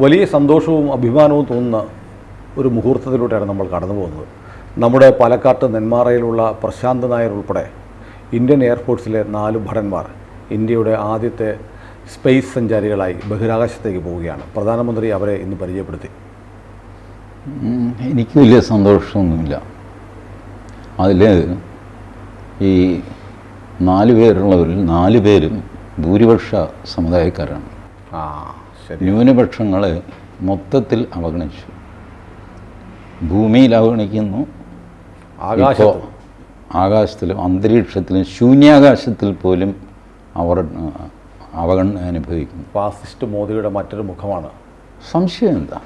വലിയ സന്തോഷവും അഭിമാനവും തോന്നുന്ന ഒരു മുഹൂർത്തത്തിലൂടെയാണ് നമ്മൾ കടന്നു പോകുന്നത്. നമ്മുടെ പാലക്കാട്ട് നെന്മാറയിലുള്ള പ്രശാന്ത് നായർ ഉൾപ്പെടെ ഇന്ത്യൻ എയർഫോഴ്സിലെ നാല് ഭടന്മാർ ഇന്ത്യയുടെ ആദ്യത്തെ സ്പേസ് സഞ്ചാരികളായി ബഹിരാകാശത്തേക്ക് പോവുകയാണ്. പ്രധാനമന്ത്രി അവരെ ഇന്ന് പരിചയപ്പെടുത്തി. എനിക്ക് വലിയ സന്തോഷമൊന്നുമില്ല. അതിൽ ഈ നാല് പേരുള്ളവരിൽ നാല് പേരും ഭൂരിപക്ഷ സമുദായക്കാരാണ്. ആ. ന്യൂനപക്ഷങ്ങളെ മൊത്തത്തിൽ അവഗണിച്ചു. ഭൂമിയിൽ അവഗണിക്കുന്നു. ആകാശത്തിലും അന്തരീക്ഷത്തിലും ശൂന്യാകാശത്തിൽ പോലും അവർ അവഗണന അനുഭവിക്കുന്നു. ഫാസിസ്റ്റ് മോദിയുടെ മറ്റൊരു മുഖമാണ്. സംശയം എന്താ?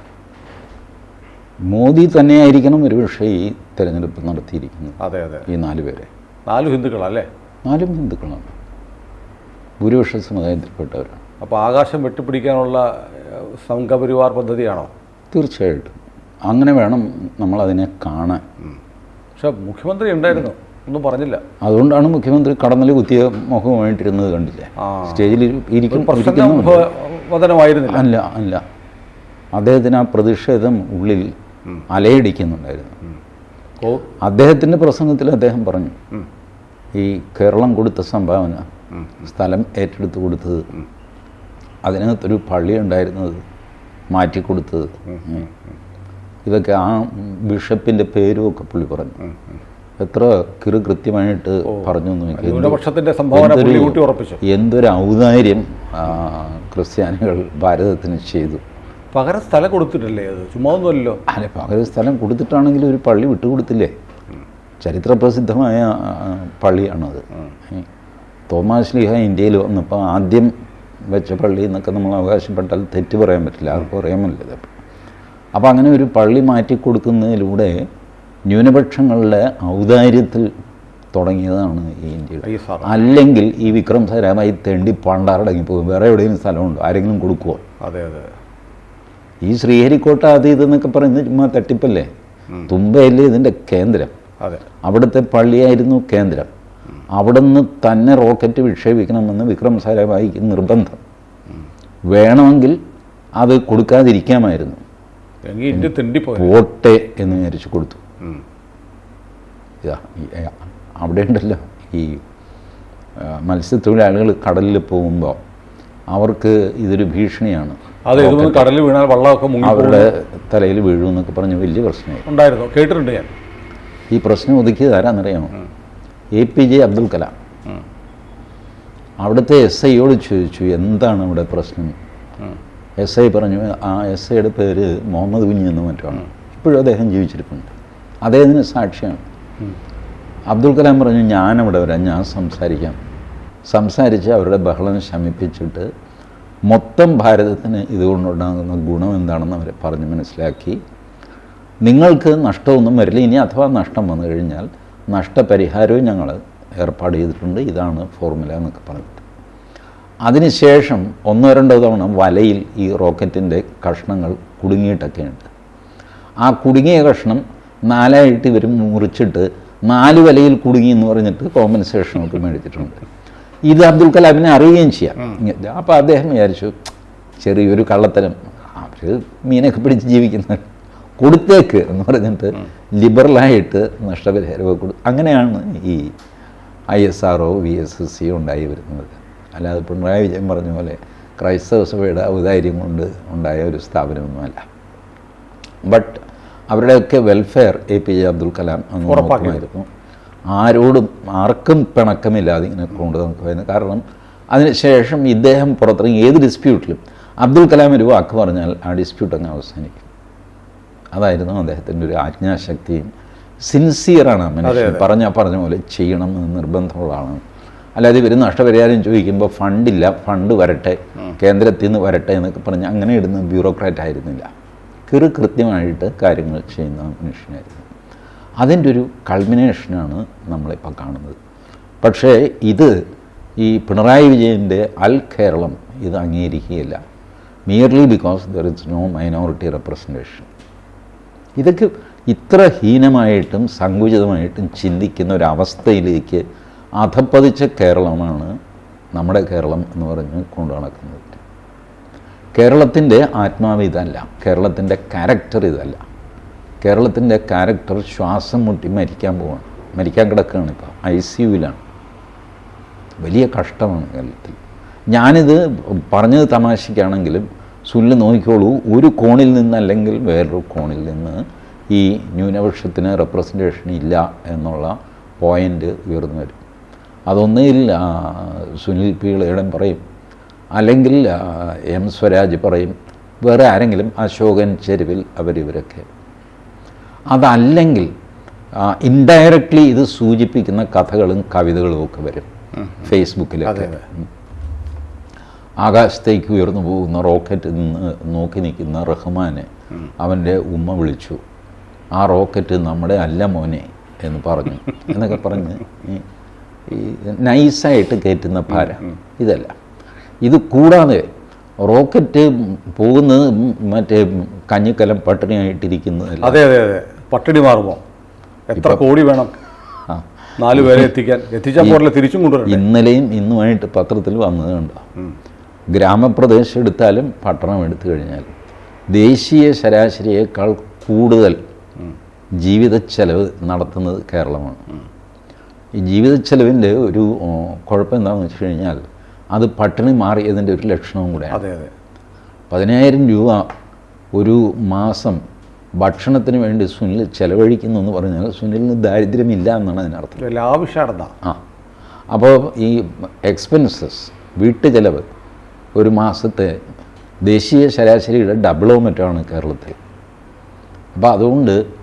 മോദി തന്നെയായിരിക്കണം ഒരുപക്ഷെ ഈ തെരഞ്ഞെടുപ്പ് നടത്തിയിരിക്കുന്നത്. അതെ അതെ. ഈ നാല് പേരെ. നാല് ഹിന്ദുക്കളല്ലേ? നാലും ഹിന്ദുക്കളാണ്. ഭൂരിപക്ഷ സമുദായത്തിൽപ്പെട്ടവരാണ്. അപ്പോൾ ആകാശം വെട്ടിപ്പിടിക്കാനുള്ള സംഘപരിവാർ പദ്ധതിയാണോ? തീർച്ചയായിട്ടും. അങ്ങനെ വേണം നമ്മളതിനെ കാണാൻ. പക്ഷെ മുഖ്യമന്ത്രി ഉണ്ടായിരുന്നു. ഒന്നും പറഞ്ഞില്ല. അതുകൊണ്ടാണ് മുഖ്യമന്ത്രി കടന്നൽ കുത്തിയ മുഖമായിട്ടിരുന്നത് കണ്ടില്ലേ. സ്റ്റേജിൽ ഇരിക്കും അല്ല അല്ല. അദ്ദേഹത്തിന് ആ പ്രതിഷേധം ഉള്ളിൽ അലയടിക്കുന്നുണ്ടായിരുന്നു. അദ്ദേഹത്തിന്റെ പ്രസംഗത്തിൽ അദ്ദേഹം പറഞ്ഞു ഈ കേരളം കൊടുത്ത സംഭാവന സ്ഥലം ഏറ്റെടുത്ത് കൊടുത്തത് അതിനകത്തൊരു പള്ളി ഉണ്ടായിരുന്നത് മാറ്റിക്കൊടുത്തത്. ഇതൊക്കെ ആ ബിഷപ്പിന്റെ പേരും ഒക്കെ പുള്ളി പറഞ്ഞു. എത്ര കിറു കൃത്യമായിട്ട് പറഞ്ഞു നോക്കി. എന്തൊരു- ഔദാര്യം ക്രിസ്ത്യാനികൾ ഭാരതത്തിന് ചെയ്തു. പകരം സ്ഥലം കൊടുത്തിട്ടില്ലേ അത്? ചുമ്മാ ഒന്നുമല്ലോ അല്ല പകരം സ്ഥലം കൊടുത്തിട്ടാണെങ്കിൽ ഒരു പള്ളി വിട്ടുകൊടുത്തില്ലേ? ചരിത്രപ്രസിദ്ധമായ പ്രസിദ്ധമായ പള്ളിയാണത്. തോമാശ്ലീഹ ഇന്ത്യയിൽ വന്നപ്പോൾ ആദ്യം വെച്ച പള്ളി എന്നൊക്കെ നമ്മൾ അവകാശപ്പെട്ടാൽ തെറ്റ് പറയാൻ പറ്റില്ല. ആർക്കും അറിയാൻ പറ്റില്ല അപ്പോൾ അങ്ങനെ ഒരു പള്ളി മാറ്റി കൊടുക്കുന്നതിലൂടെ ന്യൂനപക്ഷങ്ങളുടെ ഔദാര്യത്തിൽ തുടങ്ങിയതാണ് ഈ ഇന്ത്യയിൽ അല്ലെങ്കിൽ ഈ വിക്രം സാരാമായി തെണ്ടി പണ്ടാറടങ്ങി പോകും വേറെ എവിടെയെങ്കിലും സ്ഥലമുണ്ടോ. ആരെങ്കിലും കൊടുക്കുമോ അതെ അതെ. ഈ ശ്രീഹരിക്കോട്ട അത് ഇതെന്നൊക്കെ പറയുന്നത് ചുമ്മാ തട്ടിപ്പല്ലേ? തുമ്പയല്ലേ ഇതിന്റെ കേന്ദ്രം? അതെ. അവിടുത്തെ പള്ളിയായിരുന്നു കേന്ദ്രം. അവിടുന്ന് തന്നെ റോക്കറ്റ് വിക്ഷേപിക്കണമെന്ന് വിക്രം സാരാഭായിക്ക് നിർബന്ധം. വേണമെങ്കിൽ അത് കൊടുക്കാതിരിക്കാമായിരുന്നു. പോട്ടെ എന്ന് വിചാരിച്ചു കൊടുത്തു. അവിടെ ഉണ്ടല്ലോ ഈ മത്സ്യത്തൊഴിലാളികൾ കടലിൽ പോകുമ്പോൾ അവർക്ക് ഇതൊരു ഭീഷണിയാണ്. കടലിൽ വീണാൽ വെള്ളമൊക്കെ അവരുടെ തലയിൽ വീഴും എന്നൊക്കെ പറഞ്ഞ് വലിയ പ്രശ്നമായി. ഉണ്ടായിരുന്നു. കേട്ടിട്ടുണ്ട് ഞാൻ. ഈ പ്രശ്നം ഒതുക്കിയത് ആരാന്നറിയാമോ A P J Abdul Kalam. അവിടുത്തെ എസ് ഐയോട് ചോദിച്ചു എന്താണ് ഇവിടെ പ്രശ്നം? എസ് ഐ പറഞ്ഞു ആ എസ് ഐയുടെ പേര് മുഹമ്മദ് കുഞ്ഞ് എന്ന് മറ്റാണ് ഇപ്പോഴും അദ്ദേഹം ജീവിച്ചിരിപ്പുണ്ട്. അദ്ദേഹത്തിന് സാക്ഷിയാണ്. അബ്ദുൽ കലാം പറഞ്ഞു ഞാനവിടെ വരാം ഞാൻ സംസാരിക്കാം. സംസാരിച്ച് അവരുടെ ബഹളം ശമിപ്പിച്ചിട്ട് മൊത്തം ഭാരതത്തിന് ഇതുകൊണ്ടുണ്ടാകുന്ന ഗുണം എന്താണെന്ന് അവരെ പറഞ്ഞ് മനസ്സിലാക്കി. നിങ്ങൾക്ക് നഷ്ടമൊന്നും വരില്ല. ഇനി അഥവാ നഷ്ടം വന്നു കഴിഞ്ഞാൽ നഷ്ടപരിഹാരവും ഞങ്ങൾ ഏർപ്പാട് ചെയ്തിട്ടുണ്ട്. ഇതാണ് ഫോർമുല എന്നൊക്കെ പറഞ്ഞിട്ട്. അതിനുശേഷം ഒന്നോ രണ്ടോ തവണ വലയിൽ ഈ റോക്കറ്റിന്റെ കഷ്ണങ്ങൾ കുടുങ്ങിയിട്ടൊക്കെ ഉണ്ട് ആ കുടുങ്ങിയ കഷ്ണം നാലായിട്ട് ഇവർ മുറിച്ചിട്ട് നാല് വലയിൽ കുടുങ്ങി എന്ന് പറഞ്ഞിട്ട് കോമ്പൻസേഷനൊക്കെ മേടിച്ചിട്ടുണ്ട്. ഇത് അബ്ദുൽ കലാമിനെ അറിയുകയും ചെയ്യാം. അപ്പോൾ അദ്ദേഹം വിചാരിച്ചു ചെറിയൊരു കള്ളത്തരം. അവർ മീനൊക്കെ പിടിച്ച് ജീവിക്കുന്ന. കൊടുത്തേക്ക് എന്ന് പറഞ്ഞിട്ട് ലിബറലായിട്ട് നഷ്ടപരിഹാരമൊക്കെ കൊടു അങ്ങനെയാണ് ഈ I S R O V S S C ഉണ്ടായി വരുന്നത്. അല്ലാതെ പിണറായി വിജയൻ പറഞ്ഞ പോലെ ക്രൈസ്തവ സഭയുടെ ഔദാര്യം കൊണ്ട് ഉണ്ടായ ഒരു സ്ഥാപനമൊന്നുമല്ല. ബട്ട് അവരുടെയൊക്കെ welfare A P J Abdul Kalam എന്ന് ഉറപ്പാക്കുമായിരുന്നു ആരോടും ആർക്കും പിണക്കമില്ലാതെ ഇങ്ങനെ കൊണ്ട് നോക്കുമായിരുന്നു കാരണം അതിനുശേഷം ഇദ്ദേഹം പുറത്തിറങ്ങി ഏത് ഡിസ്പ്യൂട്ടിലും അബ്ദുൽ കലാം ഒരു വാക്ക് പറഞ്ഞാൽ ആ ഡിസ്പ്യൂട്ട് അങ്ങ് അവസാനിക്കും. അതായിരുന്നു അദ്ദേഹത്തിന്റെ ഒരു ആജ്ഞാശക്തിയും സിൻസിയറാണ് മനുഷ്യൻ. പറഞ്ഞ പറഞ്ഞ പോലെ ചെയ്യണം എന്ന് നിർബന്ധമുള്ളതാണ്. അല്ലാതെ ഇവർ നഷ്ടപരിഹാരം ചോദിക്കുമ്പോൾ ഫണ്ടില്ല ഫണ്ട് വരട്ടെ കേന്ദ്രത്തിൽ നിന്ന് വരട്ടെ എന്നൊക്കെ പറഞ്ഞ് അങ്ങനെ ഇടുന്ന ബ്യൂറോക്രാറ്റ് ആയിരുന്നില്ല. കിറു കൃത്യമായിട്ട് കാര്യങ്ങൾ ചെയ്യുന്ന മനുഷ്യനായിരുന്നു. അതിന്റെ ഒരു കൾമിനേഷനാണ് നമ്മളിപ്പോൾ കാണുന്നത്. പക്ഷേ ഇത് ഈ പിണറായി വിജയന്റെ അൽ കേരളം ഇത് അംഗീകരിക്കുകയില്ല. Merely because there is no minority representation ഇതൊക്കെ ഇത്ര ഹീനമായിട്ടും സങ്കുചിതമായിട്ടും ചിന്തിക്കുന്ന ഒരവസ്ഥയിലേക്ക് അധപ്പതിച്ച കേരളമാണ് നമ്മുടെ കേരളം എന്ന് പറഞ്ഞ് കൊണ്ടു നടക്കുന്നത് കേരളത്തിന്റെ ആത്മാവ് ഇതല്ല. കേരളത്തിന്റെ ക്യാരക്ടർ ഇതല്ല. കേരളത്തിന്റെ ക്യാരക്ടർ ശ്വാസം മുട്ടി മരിക്കാൻ പോവാണ്. മരിക്കാൻ കിടക്കുകയാണ് ഇപ്പോൾ ഐ സി യുവിലാണ് വലിയ കഷ്ടമാണ് കേരളത്തിൽ. ഞാനിത് പറഞ്ഞത് തമാശയ്ക്കാണെങ്കിലും സുല്ല് നോക്കിക്കോളൂ. ഒരു കോണിൽ നിന്നല്ലെങ്കിൽ വേറൊരു കോണിൽ നിന്ന് ഈ ന്യൂനപക്ഷത്തിന് റെപ്രസെന്റേഷൻ ഇല്ല എന്നുള്ള പോയിന്റ് ഉയർന്നു വരും. അതൊന്നുകിൽ സുനിൽ പി ഇളയിടൻ പറയും. അല്ലെങ്കിൽ എം സ്വരാജ് പറയും. വേറെ ആരെങ്കിലും അശോകൻ ചെരുവിൽ അവരിവരൊക്കെ. അതല്ലെങ്കിൽ ഇൻഡയറക്ട്ലി ഇത് സൂചിപ്പിക്കുന്ന കഥകളും കവിതകളും ഒക്കെ വരും. ഫേസ്ബുക്കിലൊക്കെ ആകാശത്തേക്ക് ഉയർന്നു പോകുന്ന റോക്കറ്റ് നിന്ന് നോക്കി നിൽക്കുന്ന റഹ്മാനെ അവന്റെ ഉമ്മ വിളിച്ചു. ആ റോക്കറ്റ് നമ്മുടെ അല്ല മോനെ എന്ന് പറഞ്ഞു. എന്നൊക്കെ പറഞ്ഞ് ഈ- നൈസായിട്ട് കയറ്റുന്ന ഭാര. ഇതല്ല. ഇത് കൂടാതെ റോക്കറ്റ് പോകുന്നത് മറ്റേ കഞ്ഞിക്കലം പട്ടിണിയായിട്ടിരിക്കുന്നതല്ല. അതെ അതെ അതെ. പട്ടിണി മാറുമോ? എത്ര കോടി വേണം? നാലു പേരെ എത്തിക്കാൻ. എത്തിച്ചാൽ പോരല്ലേ തിരിച്ചും കൊണ്ടുവരണ്ടേ? ഇന്നലെയും ഇന്നുമായിട്ട് പത്രത്തിൽ വന്നത് കണ്ടോ? ഗ്രാമപ്രദേശം എടുത്താലും പട്ടണം എടുത്തു കഴിഞ്ഞാലും ദേശീയ ശരാശരിയേക്കാൾ കൂടുതൽ ജീവിത ചെലവ് നടത്തുന്നത് കേരളമാണ്. ഈ ജീവിത ചെലവിന്റെ ഒരു കുഴപ്പം എന്താണെന്ന് വെച്ച് കഴിഞ്ഞാൽ അത് പട്ടിണി മാറിയതിന്റെ ഒരു ലക്ഷണവും കൂടെയാണ്. അതെ അതെ. പതിനായിരം രൂപ ഒരു മാസം ഭക്ഷണത്തിന് വേണ്ടി സുനിൽ ചെലവഴിക്കുന്നു എന്ന് പറഞ്ഞാൽ സുനിലിന് ദാരിദ്ര്യമില്ല എന്നാണ് അതിനർത്ഥം. ലാവിഷാണെന്നാ ആ. അപ്പോൾ ഈ എക്സ്പെൻസസ് വീട്ടു ചെലവ് ഒരു മാസത്തെ ദേശീയ ശരാശരിയുടെ ഡബിളോ മറ്റാണ് കേരളത്തിൽ. അപ്പോൾ അതുകൊണ്ട്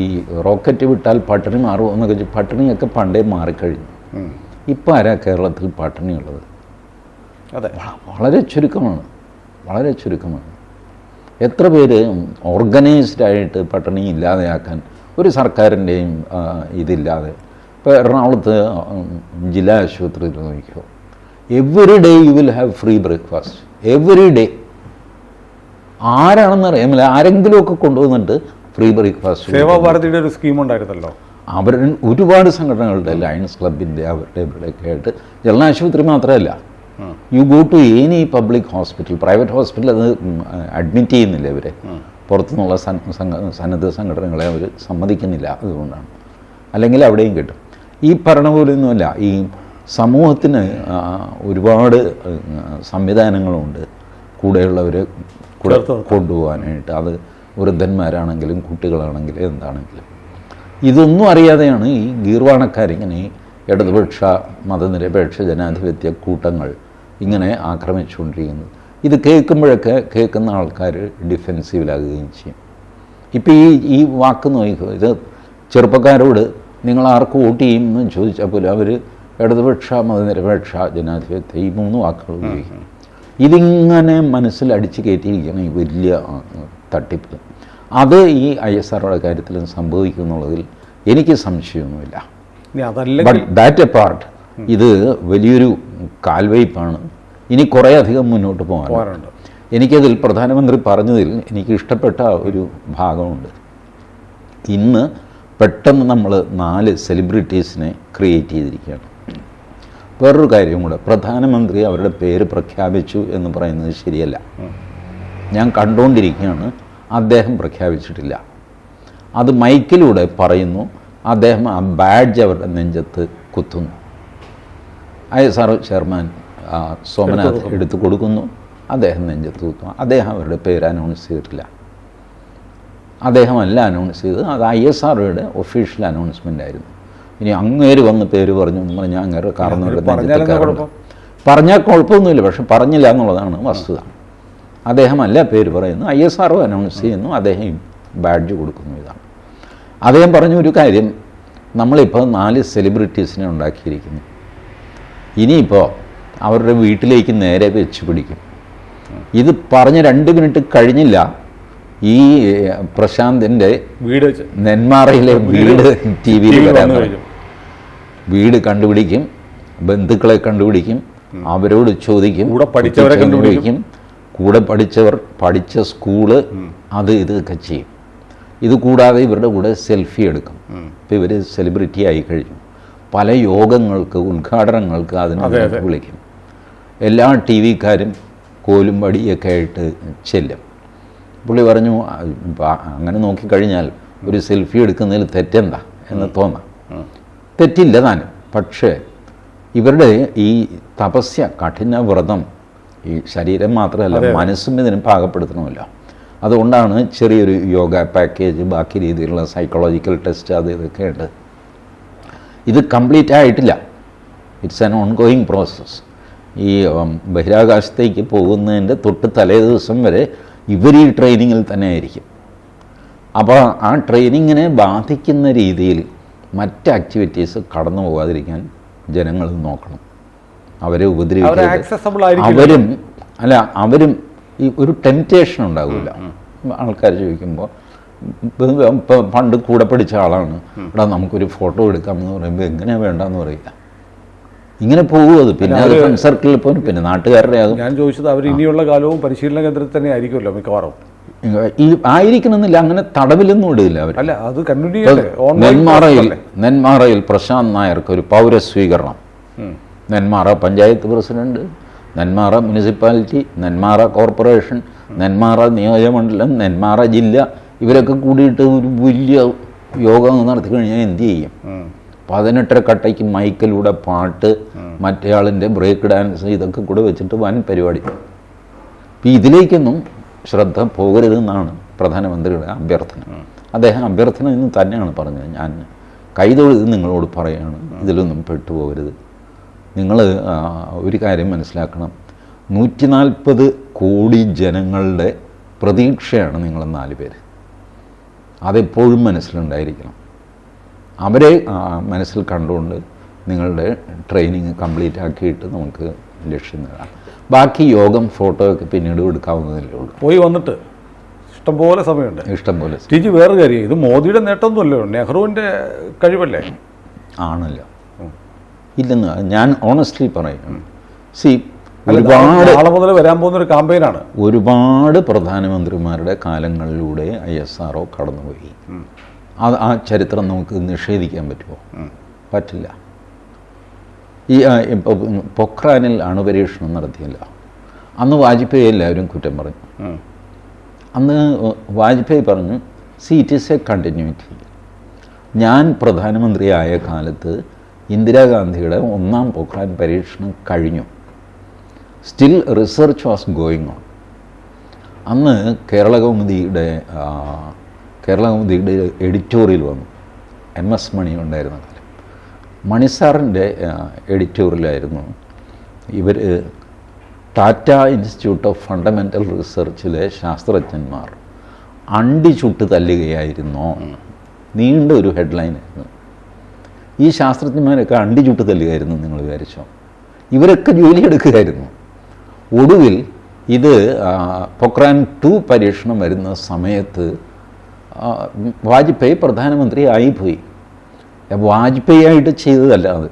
ഈ റോക്കറ്റ് വിട്ടാൽ പട്ടിണി മാറുമോ എന്നൊക്കെ വെച്ചാൽ പട്ടിണിയൊക്കെ പണ്ടേ മാറിക്കഴിഞ്ഞു. ഇപ്പം ആരാ കേരളത്തിൽ പട്ടിണിയുള്ളത്? അതെ. വളരെ ചുരുക്കമാണ്. വളരെ ചുരുക്കമാണ്. എത്ര പേര് ഓർഗനൈസ്ഡ് ആയിട്ട് പട്ടിണി ഇല്ലാതെയാക്കാൻ ഒരു സർക്കാരിന്റെയും ഇതില്ലാതെ. ഇപ്പോൾ എറണാകുളത്ത് ജില്ലാ ആശുപത്രിയിൽ നോക്കിയോ every day you will have free breakfast every day ആരാണെന്ന് അറിയാമില്ല ആരെങ്കിലുമൊക്കെ കൊണ്ടുവന്നിട്ട് ഫ്രീ ബ്രേക്ക്ഫാസ്റ്റ് സേവാഭാരതിയുടെ ഒരു സ്കീം ഉണ്ടായിരുന്നല്ലോ. അവർ ഒരുപാട് സംഘടനകളുടെ ലയൺസ് ക്ലബിന്റെ അവരുടെ ഇവരുടെയൊക്കെ ആയിട്ട് ജനറൽ ആശുപത്രി മാത്രമല്ല you go to any public hospital private hospital അത് അഡ്മിറ്റ് ചെയ്യുന്നില്ല ഇവരെ. പുറത്തുനിന്നുള്ള സന്ന- സന്നദ്ധ സംഘടനകളെ അവർ സമ്മതിക്കുന്നില്ല അതുകൊണ്ടാണ്. അല്ലെങ്കിൽ അവിടെയും കിട്ടും. ഈ ഭരണ പോലെയൊന്നുമല്ല ഈ സമൂഹത്തിന് ഒരുപാട് സംവിധാനങ്ങളുണ്ട്. കൂടെയുള്ളവരെ കൂടെ കൊണ്ടുപോകാനായിട്ട് അത് വൃദ്ധന്മാരാണെങ്കിലും കുട്ടികളാണെങ്കിലും എന്താണെങ്കിലും. ഇതൊന്നും അറിയാതെയാണ് ഈ ഗീർവാണക്കാരിങ്ങനെ ഇടതുപക്ഷ മതനിരപേക്ഷ ജനാധിപത്യ കൂട്ടങ്ങൾ ഇങ്ങനെ ആക്രമിച്ചുകൊണ്ടിരിക്കുന്നത്. ഇത് കേൾക്കുമ്പോഴൊക്കെ കേൾക്കുന്ന ആൾക്കാർ ഡിഫെൻസീവിലാകുകയും ചെയ്യും. ഇപ്പം ഈ ഈ വാക്ക് നോക്കുക ഇത് ചെറുപ്പക്കാരോട് നിങ്ങൾ ആർക്ക് വോട്ട് ചെയ്യും എന്ന് ചോദിച്ചാൽ പോലും അവർ ഇടതുപക്ഷ മതനിരപേക്ഷ ജനാധിപത്യ ഈ മൂന്ന് വാക്കുകൾ ഉപയോഗിക്കും. ഇതിങ്ങനെ മനസ്സിൽ അടിച്ചു കയറ്റിയിരിക്കുന്ന ഈ വലിയ തട്ടിപ്പ്. അത് ഈ ഐ എസ് ആറുടെ കാര്യത്തിലും സംഭവിക്കുന്നുള്ളതിൽ എനിക്ക് സംശയമൊന്നുമില്ല. ബട്ട് ദാറ്റ് എ പാർട്ട് ഇത് വലിയൊരു കാൽവയ്പ്പാണ്. ഇനി കുറേ അധികം മുന്നോട്ട് പോകാൻ. പോകാനുണ്ട്. എനിക്കതിൽ പ്രധാനമന്ത്രി പറഞ്ഞതിൽ എനിക്ക് ഇഷ്ടപ്പെട്ട ഒരു ഭാഗമുണ്ട്. ഇന്ന് പെട്ടെന്ന് നമ്മൾ നാല് സെലിബ്രിറ്റീസിനെ ക്രിയേറ്റ് ചെയ്തിരിക്കുകയാണ്. വേറൊരു കാര്യം കൂടെ. പ്രധാനമന്ത്രി അവരുടെ പേര് പ്രഖ്യാപിച്ചു എന്ന് പറയുന്നത് ശരിയല്ല. ഞാൻ കണ്ടുകൊണ്ടിരിക്കുകയാണ് അദ്ദേഹം പ്രഖ്യാപിച്ചിട്ടില്ല. അത് മൈക്കിലൂടെ പറയുന്നു. അദ്ദേഹം ആ ബാഡ്ജ് അവരുടെ നെഞ്ചത്ത് കുത്തുന്നു. I S R chairman Somanath എടുത്തു കൊടുക്കുന്നു. അദ്ദേഹം നെഞ്ചത്ത് കുത്തുന്നു. അദ്ദേഹം അവരുടെ പേര് അനൗൺസ് ചെയ്തിട്ടില്ല. അദ്ദേഹമല്ല അനൗൺസ് ചെയ്തത്. അത് ഐ എസ് ആർഒയുടെ ഒഫീഷ്യൽ അനൗൺസ്മെന്റ് ആയിരുന്നു. ഇനി അങ്ങേര് വന്ന് പേര് പറഞ്ഞു. എന്ന് പറഞ്ഞാൽ അങ്ങേര് കാരണം. പറഞ്ഞാൽ കുഴപ്പമൊന്നുമില്ല. പക്ഷെ പറഞ്ഞില്ല എന്നുള്ളതാണ് വസ്തുത. അദ്ദേഹമല്ല പേര് പറയുന്നു. ഐ എസ് ആർഒ അനൗൺസ് ചെയ്യുന്നു. അദ്ദേഹം ബാഡ്ജ് കൊടുക്കുന്നു ഇതാണ്. അദ്ദേഹം പറഞ്ഞ ഒരു കാര്യം നമ്മളിപ്പോൾ നാല് സെലിബ്രിറ്റീസിനെ ഉണ്ടാക്കിയിരിക്കുന്നു. ഇനിയിപ്പോൾ അവരുടെ വീട്ടിലേക്ക് നേരെ വെച്ച് പിടിക്കും. ഇത് പറഞ്ഞ് രണ്ട് മിനിറ്റ് കഴിഞ്ഞില്ല. ഈ പ്രശാന്തിന്റെ വീട് നെന്മാറയിലെ വീട് ടി വിയിൽ വരാൻ. വീട് കണ്ടുപിടിക്കും. ബന്ധുക്കളെ കണ്ടുപിടിക്കും. അവരോട് ചോദിക്കും. കൂടെ പഠിച്ചവരെ കണ്ടുപിടിക്കും. കൂടെ പഠിച്ചവർ പഠിച്ച സ്കൂൾ അത് ഇതൊക്കെ ചെയ്യും. ഇത് കൂടാതെ ഇവരുടെ കൂടെ സെൽഫി എടുക്കും. ഇപ്പം ഇവർ സെലിബ്രിറ്റി ആയി കഴിഞ്ഞു. പല യോഗങ്ങൾക്ക് ഉദ്ഘാടനങ്ങൾക്ക് അതിനെ അതെ, അതെ. വിളിക്കും എല്ലാ ടി വിക്കാരും കോലും വടിയൊക്കെ ആയിട്ട് ചെല്ലും. പുള്ളി പറഞ്ഞു "ആ, ഇപ്പൊ അങ്ങനെ നോക്കിക്കഴിഞ്ഞാൽ ഒരു സെൽഫി എടുക്കുന്നതിൽ തെറ്റെന്താ? എന്ന് തോന്നാം. തെറ്റില്ല താനും. പക്ഷേ ഇവരുടെ ഈ തപസ്യ കഠിന വ്രതം ഈ ശരീരം മാത്രമല്ല മനസ്സും ഇതിന് പാകപ്പെടുത്തണമല്ലോ. അതുകൊണ്ടാണ് ചെറിയൊരു യോഗ പാക്കേജ് ബാക്കി രീതിയിലുള്ള സൈക്കോളജിക്കൽ ടെസ്റ്റ് അത് ഇതൊക്കെ ഉണ്ട്. ഇത് കംപ്ലീറ്റ് ആയിട്ടില്ല. It's an on going process ഈ ബഹിരാകാശത്തേക്ക് പോകുന്നതിന്റെ തൊട്ട് തലേ ദിവസം വരെ ഇവർ ഈ ട്രെയിനിങ്ങിൽ തന്നെ ആയിരിക്കും. അപ്പോൾ ആ ട്രെയിനിങ്ങിനെ ബാധിക്കുന്ന രീതിയിൽ മറ്റ് ആക്ടിവിറ്റീസ് കടന്നു പോകാതിരിക്കാൻ ജനങ്ങൾ നോക്കണം. അവരെ ഉപദ്രവിക്കരുത്. അവരും അല്ല അവരും ഈ ഒരു ടെംപ്റ്റേഷൻ ഉണ്ടാവില്ല. ആൾക്കാർ ചോദിക്കുമ്പോൾ ഇപ്പം പണ്ട് കൂടെ പഠിച്ച ആളാണ്. ഇവിടെ നമുക്കൊരു ഫോട്ടോ എടുക്കാമെന്ന് പറയുമ്പോൾ എങ്ങനെയാണ് വേണ്ടെന്ന് പറയില്ല ഇങ്ങനെ പോകും അത്. പിന്നെ അത് ഫ്രണ്ട് സർക്കിളിൽ പോകും പിന്നെ നാട്ടുകാരുടെ ആകും. ഞാൻ ചോദിച്ചത് അവർ ഇനിയുള്ള കാലവും പരിശീലന കേന്ദ്രത്തിൽ തന്നെ ആയിരിക്കുമല്ലോ മിക്കവാറും. ഈ ആയിരിക്കണമെന്നില്ല അങ്ങനെ തടവിലൊന്നും ഇടില്ല അവർ അല്ല അത് നെന്മാറയിൽ നെന്മാറയിൽ പ്രശാന്ത് നായർക്ക് ഒരു പൗരസ്വീകരണം. Nenmara panchayat president Nenmara municipality Nenmara corporation Nenmara നിയോജകമണ്ഡലം നെന്മാറ ജില്ല ഇവരൊക്കെ കൂടിയിട്ട് ഒരു വലിയ യോഗം നടത്തി കഴിഞ്ഞാൽ എന്ത് ചെയ്യും? പതിനെട്ടര കട്ടയ്ക്ക് മൈക്കിലൂടെ പാട്ട് മറ്റേയാളിന്റെ ബ്രേക്ക് ഡാൻസ് ഇതൊക്കെ കൂടെ വെച്ചിട്ട് വൻ പരിപാടി. അപ്പം ഇതിലേക്കൊന്നും ശ്രദ്ധ പോകരുതെന്നാണ് പ്രധാനമന്ത്രിയുടെ അഭ്യർത്ഥന. അദ്ദേഹം അഭ്യർത്ഥന എന്ന് തന്നെയാണ് പറഞ്ഞത്. ഞാൻ കൈതൊഴുത് നിങ്ങളോട് പറയുകയാണ് ഇതിലൊന്നും പെട്ടുപോകരുത്. നിങ്ങൾ ഒരു കാര്യം മനസ്സിലാക്കണം. നൂറ്റി നാൽപ്പത് കോടി ജനങ്ങളുടെ പ്രതീക്ഷയാണ് നിങ്ങൾ നാല് പേര്. അതെപ്പോഴും മനസ്സിലുണ്ടായിരിക്കണം. അവരെ മനസ്സിൽ കണ്ടുകൊണ്ട് നിങ്ങളുടെ ട്രെയിനിങ് കംപ്ലീറ്റ് ആക്കിയിട്ട് നമുക്ക് ലക്ഷ്യം നേടാം. ബാക്കി യോഗം ഫോട്ടോ ഒക്കെ പിന്നീട് എടുക്കാവുന്നതല്ലേ ഉള്ളൂ. പോയി വന്നിട്ട് ഇഷ്ടംപോലെ സമയമുണ്ട്. ഇഷ്ടംപോലെ പോലെ ടി വേറെ കാര്യം ഇത് മോദിയുടെ നേട്ടമൊന്നുമല്ലോ നെഹ്റുവിന്റെ കഴിവല്ലേ? ആണല്ലോ. ഇല്ലെന്ന് ഞാൻ ഓണസ്റ്റ്ലി പറയും. സി ഒരുപാട് നാളെ മുതൽ വരാൻ പോകുന്ന ഒരു കാമ്പയിനാണ് ഒരുപാട് പ്രധാനമന്ത്രിമാരുടെ കാലങ്ങളിലൂടെ ഐ എസ് ആർ ഒ കടന്നുപോയി. അത് ആ ചരിത്രം നമുക്ക് നിഷേധിക്കാൻ പറ്റുമോ? പറ്റില്ല. ഈ പൊഖ്രാനിൽ അണുപരീക്ഷണം നടത്തിയില്ല. അന്ന് വാജ്പേയി എല്ലാവരും കുറ്റം പറഞ്ഞു. അന്ന് വാജ്പേയി പറഞ്ഞു see it is a continuity ഞാൻ പ്രധാനമന്ത്രിയായ കാലത്ത് ഇന്ദിരാഗാന്ധിയുടെ ഒന്നാം പൊഖ്രാൻ പരീക്ഷണം കഴിഞ്ഞു. Still research was going on അന്ന് കേരളകൗമുദിയുടെ കേരളകൗമുദിയുടെ എഡിറ്റോറിയൽ വന്നു. എം എസ് മണി ഉണ്ടായിരുന്ന കാലം. മണിസാറിന്റെ എഡിറ്റോറിയലായിരുന്നു ഇവർ ടാറ്റ ഇൻസ്റ്റിറ്റ്യൂട്ട് ഓഫ് ഫണ്ടമെന്റൽ റിസർച്ചിലെ ശാസ്ത്രജ്ഞന്മാർ അണ്ടി ചുട്ട് തല്ലുകയായിരുന്നോ. നീണ്ട ഒരു ഹെഡ്ലൈനായിരുന്നു ഈ ശാസ്ത്രജ്ഞന്മാരൊക്കെ അണ്ടി ചുട്ട് തല്ലുകയായിരുന്നു നിങ്ങൾ വിചാരിച്ചോ? ഇവരൊക്കെ ജോലി എടുക്കുകയായിരുന്നു. ഒടുവിൽ ഇത് പൊക്രാൻ ടു പരീക്ഷണം വരുന്ന സമയത്ത് വാജ്പേയി പ്രധാനമന്ത്രി ആയിപ്പോയി വാജ്പേയി ആയിട്ട് ചെയ്തതല്ല അത്.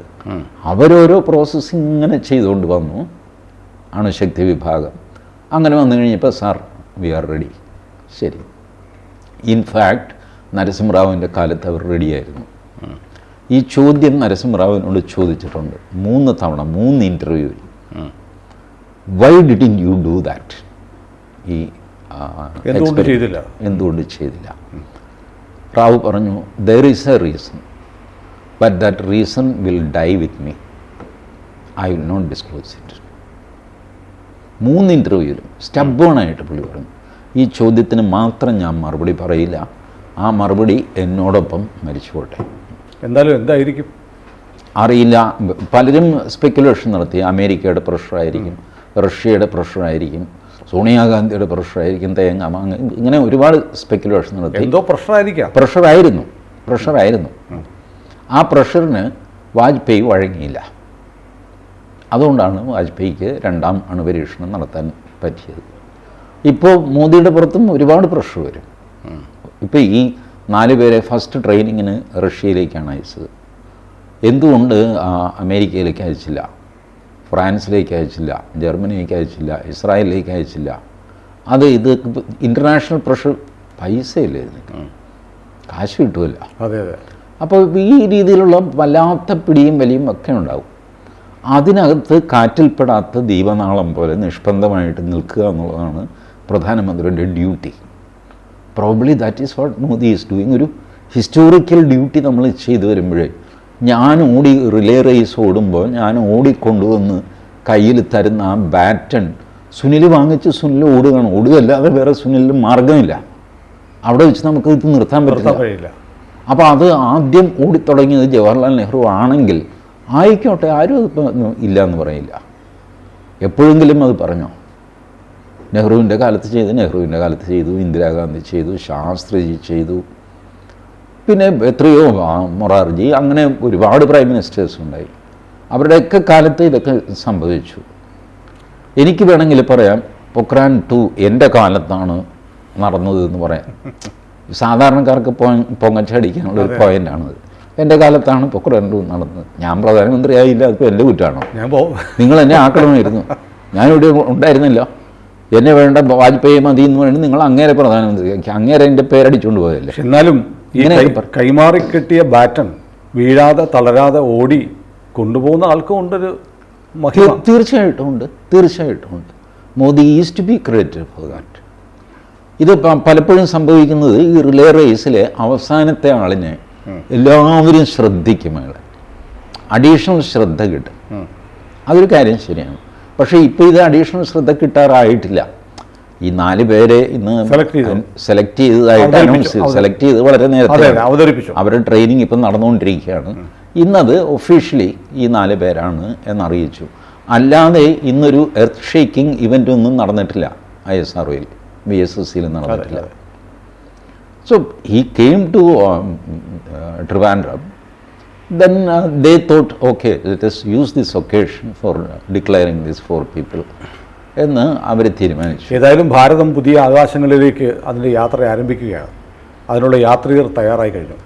അവരോരോ പ്രോസസ്സ് ഇങ്ങനെ ചെയ്തുകൊണ്ട് വന്നു. അണുശക്തി വിഭാഗം. അങ്ങനെ വന്നു കഴിഞ്ഞപ്പോൾ സാർ വി ആർ റെഡി ശരി. ഇൻഫാക്ട് നരസിംഹറാവുവിന്റെ കാലത്ത് അവർ റെഡിയായിരുന്നു ഈ ചോദ്യം നരസിംഹറാവുവിനോട് ചോദിച്ചിട്ടുണ്ട്. മൂന്ന് തവണ മൂന്ന് ഇന്റർവ്യൂവിൽ why didn't you do that ഈ എന്തുകൊണ്ട് ചെയ്തില്ല? എന്തുകൊണ്ട് ചെയ്തില്ല? റാവു പറഞ്ഞു there is a reason but that reason will die with me I will not disclose it മൂന്ന് ഇന്റർവ്യൂവിലും സ്റ്റബോണായിട്ട് പുള്ളി പറഞ്ഞു. ഈ ചോദ്യത്തിന് മാത്രം ഞാൻ മറുപടി പറയില്ല. ആ മറുപടി എന്നോടൊപ്പം മരിച്ചുപോട്ടെ എന്തായാലും എന്തായിരിക്കും? അറിയില്ല. പലരും സ്പെക്കുലേഷൻ നടത്തി. അമേരിക്കയുടെ പ്രഷറായിരിക്കും റഷ്യയുടെ പ്രഷറായിരിക്കും സോണിയാഗാന്ധിയുടെ പ്രഷറായിരിക്കും തേങ്ങ മാങ്ങ ഇങ്ങനെ ഒരുപാട് സ്പെക്കുലേഷൻ നടത്തി. എന്തോ പ്രഷറായിരിക്കാം പ്രഷറായിരുന്നു പ്രഷറായിരുന്നു ആ പ്രഷറിന് വാജ്പേയി വഴങ്ങിയില്ല. അതുകൊണ്ടാണ് വാജ്പേയിക്ക് രണ്ടാം അണുപരീക്ഷണം നടത്താൻ പറ്റിയത്. ഇപ്പോൾ മോദിയുടെ പുറത്തും ഒരുപാട് പ്രഷർ വരും. ഇപ്പോൾ ഈ നാല് പേരെ ഫസ്റ്റ് ട്രെയിനിങ്ങിന് റഷ്യയിലേക്കാണ് അയച്ചത്. എന്തുകൊണ്ട് അമേരിക്കയിലേക്ക് അയച്ചില്ല? ഫ്രാൻസിലേക്ക് അയച്ചില്ല ജർമ്മനിയിലേക്ക് അയച്ചില്ല ഇസ്രായേലിലേക്ക് അയച്ചില്ല. അത് ഇത് ഇന്റർനാഷണൽ പ്രഷർ പൈസയില്ലേ ഇതിന് കാശ് കിട്ടുമല്ല അതെ അതെ. അപ്പോൾ ഈ രീതിയിലുള്ള വല്ലാത്ത പിടിയും വലിയും ഒക്കെ ഉണ്ടാവും. അതിനകത്ത് കാറ്റിൽപ്പെടാത്ത ദീപനാളം പോലെ നിഷ്പന്ദമായിട്ട് നിൽക്കുക എന്നുള്ളതാണ് പ്രധാനമന്ത്രിയുടെ duty. Probably that is what Modi is doing ഒരു ഹിസ്റ്റോറിക്കൽ ഡ്യൂട്ടി നമ്മൾ ചെയ്തു വരുമ്പോഴേ ഞാൻ ഓടി റിലേ റേസ് ഓടുമ്പോൾ ഞാൻ ഓടിക്കൊണ്ടുവന്ന് കയ്യിൽ തരുന്ന ആ ബാറ്റൺ സുനിൽ വാങ്ങിച്ച് സുനിൽ ഓടുകയാണ്. ഓടുകയല്ലാതെ വേറെ സുനിലിന് മാർഗമില്ല അവിടെ വെച്ച് നമുക്ക് ഇത് നിർത്താൻ പറ്റില്ല. അപ്പോൾ അത് ആദ്യം ഓടിത്തുടങ്ങിയത് ജവഹർലാൽ നെഹ്റു ആണെങ്കിൽ ആയിക്കോട്ടെ ആരും അതിപ്പോൾ ഇല്ല എന്ന് പറയില്ല. എപ്പോഴെങ്കിലും അത് പറഞ്ഞോ. നെഹ്റുവിന്റെ കാലത്ത് ചെയ്തു നെഹ്റുവിന്റെ കാലത്ത് ചെയ്തു ഇന്ദിരാഗാന്ധി ചെയ്തു ശാസ്ത്രിജി ചെയ്തു. പിന്നെ എത്രയോ മൊറാർജി അങ്ങനെ ഒരുപാട് പ്രൈം മിനിസ്റ്റേഴ്സ് ഉണ്ടായി. അവരുടെയൊക്കെ കാലത്ത് ഇതൊക്കെ സംഭവിച്ചു. എനിക്ക് വേണമെങ്കിൽ പറയാം പൊക്രാൻ ടു എന്റെ കാലത്താണ് നടന്നത് എന്ന് പറയാം. സാധാരണക്കാർക്ക് പൊങ്ങച്ചടിക്കാനുള്ള ഒരു പോയിന്റാണത് എന്റെ കാലത്താണ് പൊക്രാൻ ടു നടന്നത്. ഞാൻ പ്രധാനമന്ത്രി ആയില്ല അതിപ്പോൾ എന്റെ കുറ്റമാണോ ഞാൻ നിങ്ങൾ എന്നെ ആക്കണമായിരുന്നു ഞാനിവിടെ ഉണ്ടായിരുന്നില്ല. എന്നെ വേണ്ട വാജ്പേയി മതി എന്ന് പറയുന്നത് നിങ്ങൾ അങ്ങേരെ പ്രധാനമന്ത്രി അങ്ങേരെ എന്റെ പേരടിച്ചുകൊണ്ട് പോയതല്ലേ? എന്നാലും കൈമാറി കിട്ടിയ ബാറ്റൺ വീഴാതെ തളരാതെ ഓടി കൊണ്ടുപോകുന്ന ആൾക്കും ഉണ്ടൊരു തീർച്ചയായിട്ടും ഉണ്ട്. തീർച്ചയായിട്ടും ഉണ്ട്. Modi is to be creative for that ഇത് പലപ്പോഴും സംഭവിക്കുന്നത് ഈ റിലേ റേസിലെ അവസാനത്തെ ആളിനെ എല്ലാവരും ശ്രദ്ധിക്കും അയാളെ. അഡീഷണൽ ശ്രദ്ധ കിട്ടും. അതൊരു കാര്യം ശരിയാണ്. പക്ഷേ ഇപ്പോൾ ഇത് അഡീഷണൽ ശ്രദ്ധ കിട്ടാറായിട്ടില്ല. ഈ നാല് പേരെ ഇന്ന് സെലക്ട് ചെയ്തതായിട്ട് അനൗൺസ് ചെയ്തു. സെലക്ട് ചെയ്ത് വളരെ നേരത്തെ അവതരിപ്പിച്ചു. അവരുടെ ട്രെയിനിങ് ഇപ്പം നടന്നുകൊണ്ടിരിക്കുകയാണ്. ഇന്നത് ഒഫീഷ്യലി ഈ നാല് പേരാണ് എന്നറിയിച്ചു. അല്ലാതെ ഇന്നൊരു എർത്ത് ഷേക്കിംഗ് ഇവന്റ് ഒന്നും നടന്നിട്ടില്ല. ഐ എസ് ആർ ഒയിൽ ബി എസ് എസ് സിയിൽ നടന്നിട്ടില്ല. So he came to Trivandrum. Then uh, they thought, okay, let us use this occasion for declaring these four people. എന്ന് അവർ തീരുമാനിച്ചു. ഏതായാലും ഭാരതം പുതിയ ആകാശങ്ങളിലേക്ക് അതിന്റെ യാത്ര ആരംഭിക്കുകയാണ്. അതിനുള്ള യാത്രികർ തയ്യാറായി കഴിഞ്ഞു.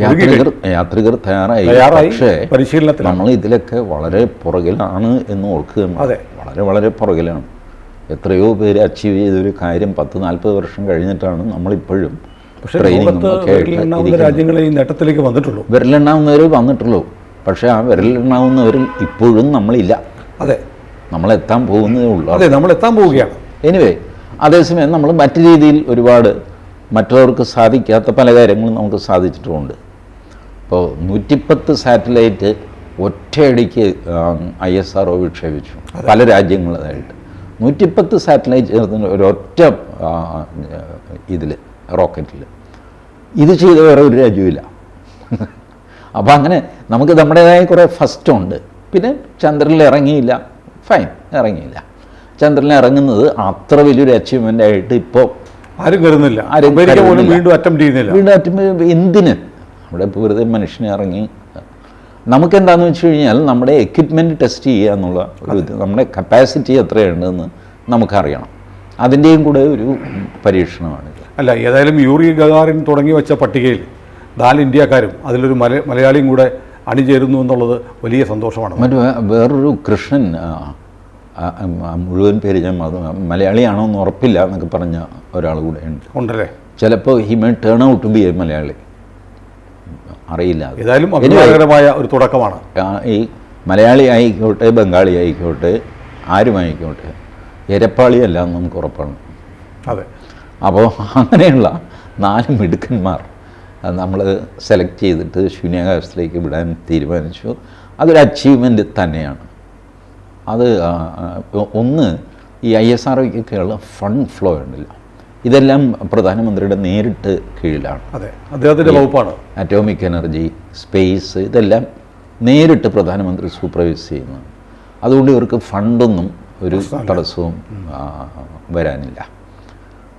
യാത്രികർ യാത്രികർ തയ്യാറായി. പക്ഷേ പരിശീലനത്തിൽ നമ്മൾ ഇതിലൊക്കെ വളരെ പുറകിലാണ് എന്ന് ഓർക്കുക അതെ. വളരെ വളരെ പുറകിലാണ്. എത്രയോ പേര് അച്ചീവ് ചെയ്തൊരു കാര്യം പത്ത് നാൽപ്പത് വർഷം കഴിഞ്ഞിട്ടാണ് നമ്മളിപ്പോഴും പക്ഷേ ലോകത്ത്. രാജ്യങ്ങളെ ഈ നേട്ടത്തിലേക്ക് വന്നിട്ടുള്ളൂ. വിരലെണ്ണാവുന്നവർ വന്നിട്ടുള്ളൂ. പക്ഷേ ആ വിരലെണ്ണാവുന്നവരിൽ ഇപ്പോഴും നമ്മളില്ല. അതെ. നമ്മൾ എത്താൻ പോകുന്നതേ ഉള്ളൂ. അതെ നമ്മൾ എത്താൻ പോവുകയാണ്. എനിവേ അതേസമയം നമ്മൾ മറ്റു രീതിയിൽ ഒരുപാട് മറ്റുള്ളവർക്ക് സാധിക്കാത്ത പല കാര്യങ്ങളും നമുക്ക് സാധിച്ചിട്ടുമുണ്ട്. ഇപ്പോൾ നൂറ്റിപ്പത്ത് സാറ്റലൈറ്റ് ഒറ്റയടിക്ക് ഐ എസ് ആർ ഒ വിക്ഷേപിച്ചു. പല രാജ്യങ്ങളായിട്ട് നൂറ്റിപ്പത്ത് സാറ്റലൈറ്റ് ഒരൊറ്റ ഇതിൽ റോക്കറ്റിൽ. ഇത് ചെയ്ത വേറെ ഒരു രാജ്യമില്ല അപ്പോൾ അങ്ങനെ നമുക്ക് നമ്മുടേതായ കുറേ ഫസ്റ്റ് ഉണ്ട്. പിന്നെ ചന്ദ്രനിൽ ഇറങ്ങിയില്ല. ഫൈൻ ഇറങ്ങിയില്ല. ചന്ദ്രനിൽ ഇറങ്ങുന്നത് അത്ര വലിയൊരു അച്ചീവ്മെന്റ് ആയിട്ട് ഇപ്പോൾ ആരും കരുതുന്നില്ല. ആരും. വീണ്ടും അറ്റംപ്റ്റ് ചെയ്യുന്നില്ല. വീണ്ടും അറ്റംപ്റ്റ് എന്തിന്? അവിടെ ഇപ്പോൾ വെറുതെ മനുഷ്യനെ ഇറങ്ങി. നമുക്കെന്താണെന്ന് വെച്ച് കഴിഞ്ഞാൽ നമ്മുടെ എക്യുപ്മെന്റ് ടെസ്റ്റ് ചെയ്യുക എന്നുള്ള ഒരു ഇത് നമ്മുടെ കപ്പാസിറ്റി എത്രയുണ്ടെന്ന് നമുക്കറിയണം. അതിന്റെയും കൂടെ ഒരു പരീക്ഷണമാണിത് അല്ല ഏതായാലും യൂറി ഗഗാറിൻ തുടങ്ങി വെച്ച പട്ടികയിൽ നാല് ഇന്ത്യക്കാരും അതിലൊരു മല മലയാളിയും കൂടെ അണിചേരുന്നു എന്നുള്ളത് വലിയ സന്തോഷമാണ്. മറ്റു വേറൊരു കൃഷ്ണൻ മുഴുവൻ പേര് ഞാൻ. മലയാളിയാണോ എന്ന് ഉറപ്പില്ല എന്നൊക്കെ പറഞ്ഞ ഒരാൾ കൂടെ ഉണ്ട്. ഉണ്ടല്ലേ? ചിലപ്പോൾ he may turn out to be a Malayali. അറിയില്ല. ഏതായാലും അഭിമാനകരമായ ഒരു തുടക്കമാണ്. ഈ മലയാളി ആയിക്കോട്ടെ ബംഗാളി ആയിക്കോട്ടെ ആരുമായിക്കോട്ടെ എരപ്പാളിയല്ല എന്ന് നമുക്ക് ഉറപ്പാണ്. അതെ. അപ്പോൾ അങ്ങനെയുള്ള നാല് മിടുക്കന്മാർ നമ്മൾ സെലക്ട് ചെയ്തിട്ട് ശൂന്യാകാശത്തിലേക്ക് വിടാൻ തീരുമാനിച്ചു. അതൊരു അച്ചീവ്മെന്റ് തന്നെയാണ്. അത് ഒന്ന് ഈ ഐ എസ് ആർ ഒക്കെയുള്ള ഫണ്ട് ഫ്ലോ ഉണ്ടല്ലോ. ഇതെല്ലാം പ്രധാനമന്ത്രിയുടെ നേരിട്ട് കീഴിലാണ്. അതെ അദ്ദേഹത്തിന്റെ വകുപ്പാണ്. അറ്റോമിക് എനർജി സ്പേസ് ഇതെല്ലാം നേരിട്ട് പ്രധാനമന്ത്രി സൂപ്പർവൈസ് ചെയ്യുന്നു അതുകൊണ്ട് ഇവർക്ക് ഫണ്ടൊന്നും ഒരു തടസ്സവും വരാനില്ല.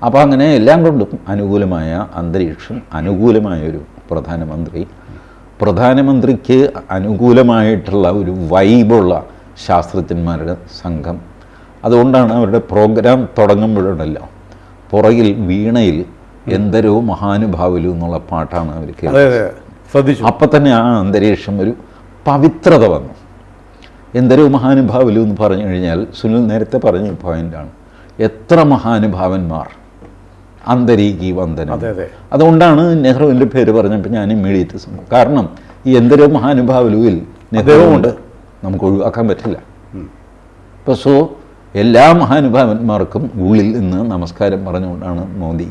അപ്പോൾ അങ്ങനെ എല്ലാം കൊണ്ടും അനുകൂലമായ അന്തരീക്ഷം അനുകൂലമായ ഒരു പ്രധാനമന്ത്രി പ്രധാനമന്ത്രിക്ക് അനുകൂലമായിട്ടുള്ള ഒരു വൈബുള്ള ശാസ്ത്രജ്ഞന്മാരുടെ സംഘം. അതുകൊണ്ടാണ് അവരുടെ പ്രോഗ്രാം തുടങ്ങുമ്പോഴുണ്ടല്ലോ പുറകിൽ വീണയിൽ എന്തരോ മഹാനുഭാവലു എന്നുള്ള പാട്ടാണ് അവർ കേൾക്കുന്നത് അപ്പം തന്നെ ആ അന്തരീക്ഷം ഒരു പവിത്രത വന്നു. എന്തരോ മഹാനുഭാവലു എന്ന് പറഞ്ഞു കഴിഞ്ഞാൽ സുനിൽ നേരത്തെ പറഞ്ഞ പോയിന്റാണ് എത്ര മഹാനുഭാവന്മാർ അന്തരീകി വന്ദനം. അതെ അതെ. അതുകൊണ്ടാണ് നെഹ്റുവിന്റെ പേര് പറഞ്ഞപ്പോൾ ഞാൻ ഇമ്മീഡിയറ്റ് കാരണം ഈ എന്തൊരു മഹാനുഭാവലുവിൽ നെഹ്റുവുണ്ട് നമുക്ക് ഒഴിവാക്കാൻ പറ്റില്ല. ഇപ്പോൾ സോ എല്ലാ മഹാനുഭാവന്മാർക്കും ഉള്ളിൽ നിന്ന് നമസ്കാരം പറഞ്ഞുകൊണ്ടാണ് മോദി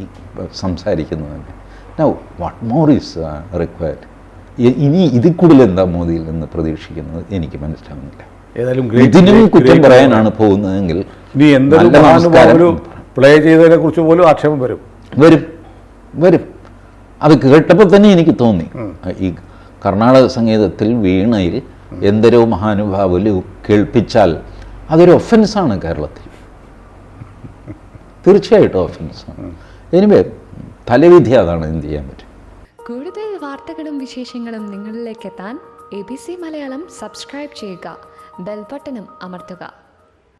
സംസാരിക്കുന്നത് തന്നെ. Now what more is required ഇനി ഇതിൽ കൂടുതൽ എന്താ മോദിയിൽ നിന്ന് പ്രതീക്ഷിക്കുന്നത്? എനിക്ക് മനസ്സിലാവുന്നില്ല. ഏതായാലും ഇതിനും കുറ്റം പറയാനാണ് പോകുന്നതെങ്കിൽ നീ മഹാനുഭാവന് പ്ലേ ചെയ്തതിനെ കുറിച്ച് പോലും ആക്ഷേപം വരും. വരും. വരും. അത് കേട്ടപ്പോൾ തന്നെ എനിക്ക് തോന്നി. ഈ കർണാടക സംഗീതത്തിൽ വീണയിൽ എന്തരോ മഹാനുഭാവലു കേൾപ്പിച്ചാൽ അതൊരു ഒഫൻസാണ് കേരളത്തിൽ. തീർച്ചയായിട്ടും ഒഫൻസാണ്. എനിവേ തലവിധി അതാണ് എന്ത് ചെയ്യാൻ പറ്റും. കൂടുതൽ വാർത്തകളും വിശേഷങ്ങളും നിങ്ങളിലേക്ക് എത്താൻ A B C Malayalam subscribe ചെയ്യുക. ബെൽബട്ടനും അമർത്തുക.